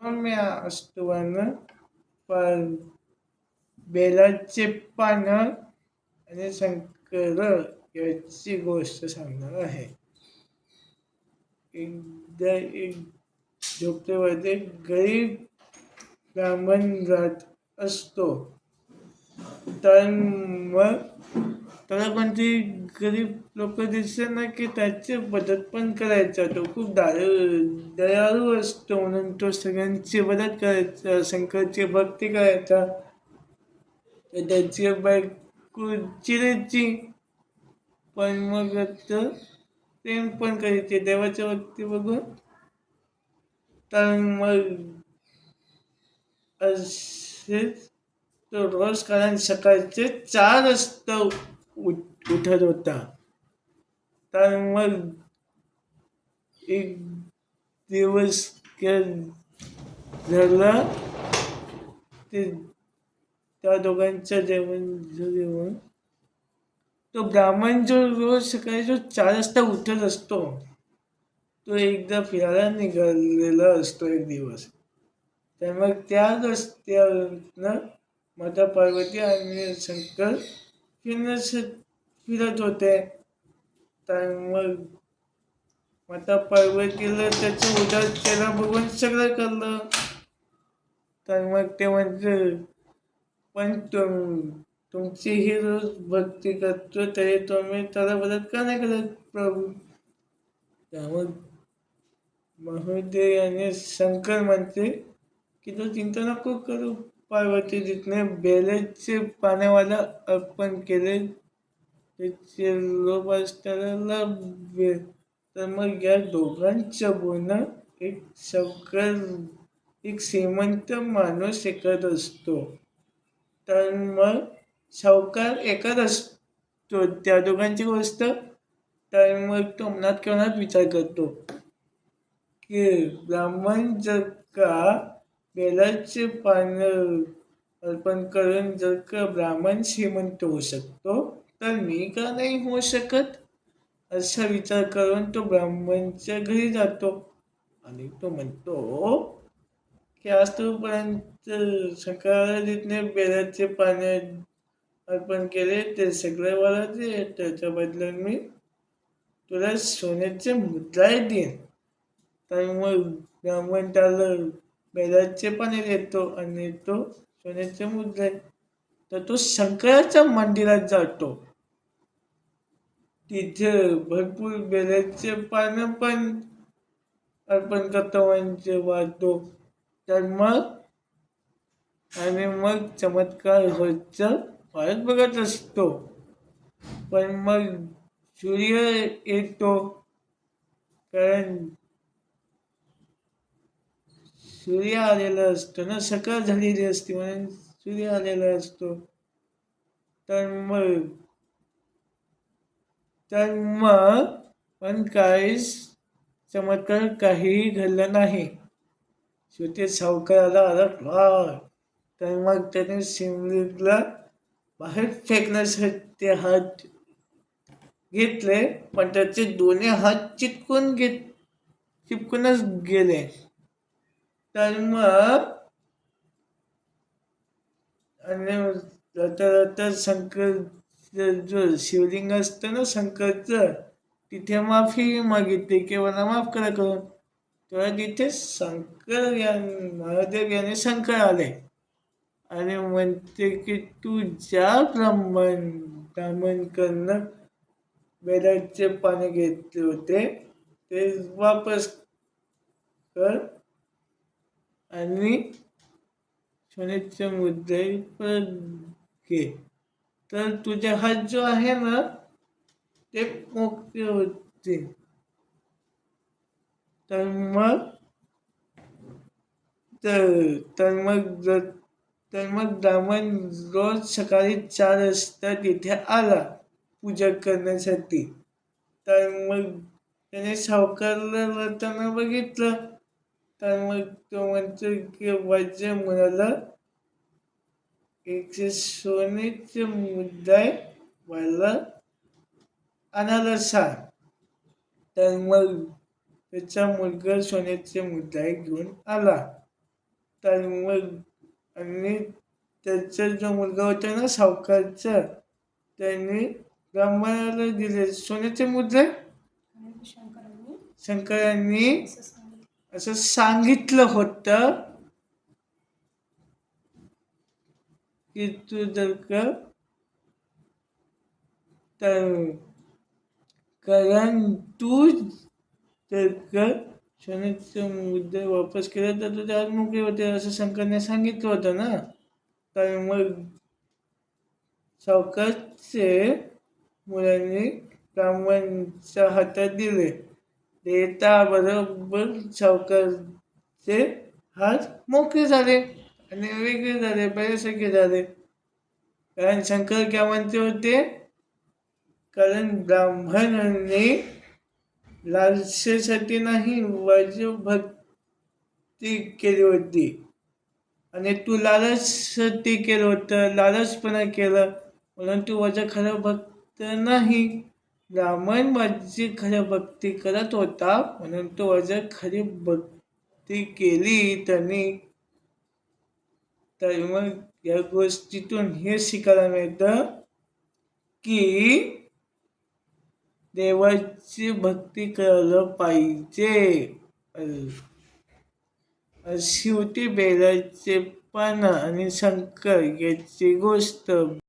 सौम्य वस्तूवानं पण बेलाचे पानं आणि संकर याची गोष्ट सांगणार आहे. एकदा एक झोपडीमध्ये गरीब ब्राह्मण राहत असतो तर मग त्याला ती गरीब लोक दिसले ना की त्याची मदत पण करायचा. तो खूप दारू दयाळू असतो म्हणून तो सगळ्यांची मदत करायचा शंकरची भक्ती करायचा. तर त्याची बायको चिरायची पण मग तर प्रेम पण करायचे. देवाच्या भक्ती बघून तर मग असेच तो रोज कारण सकाळचे चार असतो. उठ उठत होता. तर मग एक दिवस झाला. ते त्या दोघांचं जेवण जेवण तो ब्राह्मण जो रोज सकाळी जो चार वाजता उठत असतो तो एकदा फिरायला निघालेला असतो एक दिवस. तर मग त्या रस्त्यावरनं माता पार्वती आणि शंकर फिरण्यास फिरत होते तर मग माता पार्वतीला त्याचं उदार त्याला बघून सगळं करलं तर मग ते म्हणजे पण तुम तुमची ही रोज भक्ती करतो तरी तुम्ही त्याला मदत का नाही करत प्रभू त्यामुळे महोदय आणि शंकर म्हणते की तू चिंता नको करू पार्वती जितने बेलेचे पाण्यावाला अर्पण केले त्याचे लोक असताना तर मग या दोघांचं बोलणं एक शंकर एक श्रीमंत माणूस एकत असतो. तर मग सावकार एकत असतो. त्या दोघांची गोष्ट तर मग तो मनात केवनात विचार करतो की ब्राह्मण जर का बेलाचे पानं अर्पण करून जर का ब्राह्मण श्रीमंत होऊ शकतो तर मी का नाही होऊ शकत? असा विचार करून तो ब्राह्मणच्या घरी जातो आणि तो म्हणतो की आज तोपर्यंत सकाळ जिथने बेलाचे पाने अर्पण केले ते सगळे मला दे त्याच्या बदल्यात मी तुला सोन्याचे मुद्राय देईन. तर मग ब्राह्मण त्याला बेलाचे पाणी येतो आणि तो सोन्याचे मुद्रे तर तो शंकराच्या मंदिरात जातो. तिथे भरपूर बेलाचे पानं पण अर्पण करतो म्हणजे वाटतो तर मग आणि मग चमत्कार व्हायचं फारच बघत असतो. पण मग सूर्य येतो. कारण सूर्य आलेला असतो ना सकाळ झालेली असते म्हणून सूर्य आलेला असतो. तर मग तर मग पण काहीच चमत्कार काहीही घडलं नाही. शेवटी सावकाराला आला तर मग त्याने शिमलीला बाहेर फेकण्यासाठी हात घेतले पण त्याचे दोन्ही हात चिटकून घेत चिपकूनच गेले. तर मग आणि आता शंकर जो शिवलिंग असतं ना शंकरचं तिथे माफी मागितली की मला माफ करा करून. तेव्हा तिथे शंकर या महादेव याने शंकर आले. आणि म्हणते की तू ज्या ब्राह्मण ब्राह्मणकडनं बेलाचे पाणी घेतले होते ते वापस कर. आणि सोन्याचे मुद्दे परत घे. तर तुझे हात जो आहे ना ते मोकळे होते. तर मग तर मग तर मग ब्राह्मण रोज सकाळी चार वाजता तिथे आला पूजा करण्यासाठी. तर मग त्याने सावकारला जाताना बघितलं. तर मग तो म्हणतो की माझ्या मुलाला एकशे सोन्याचे मुद्दाय मला आणायला सांग. तर मग त्याचा मुलगा सोन्याचे मुद्दाय घेऊन आला. तर मग आणि त्याचा जो मुलगा होता ना सावकारचा त्यांनी ब्राह्मणाला दिले. सोन्याचे शंकरांनी? शंकरांनी असं सांगितलं होतं की तू जर का तर कारण तू जर का मुद्दे वापस केले तर तुझ्या आत्मुखी होते असं शंकरने सांगितलं होतं ना? तर मग सावकारचे मुलांनी ब्राह्मणच्या हातात दिले. बरोबर सावकारचे हात मोकळे झाले आणि वेगळे झाले बरेचसे झाले. कारण शंकर काय म्हणते होते? कारण ब्राह्मणांनी लालसेसाठी नाही वाजव भक्ती केली होती. आणि तू लालचसाठी केलं होतं लालचपणा केलं म्हणून तू माझं खरं भक्त नाही. ब्राह्मण माझी खरं भक्ती करत होता म्हणून तो अजर खरी भक्ती केली त्यांनी. तर मग या गोष्टीतून हे शिकायला मिळतं की देवाची भक्ती करायला पाहिजे. अशी बेलाचे पानं आणि शंकर याची गोष्ट.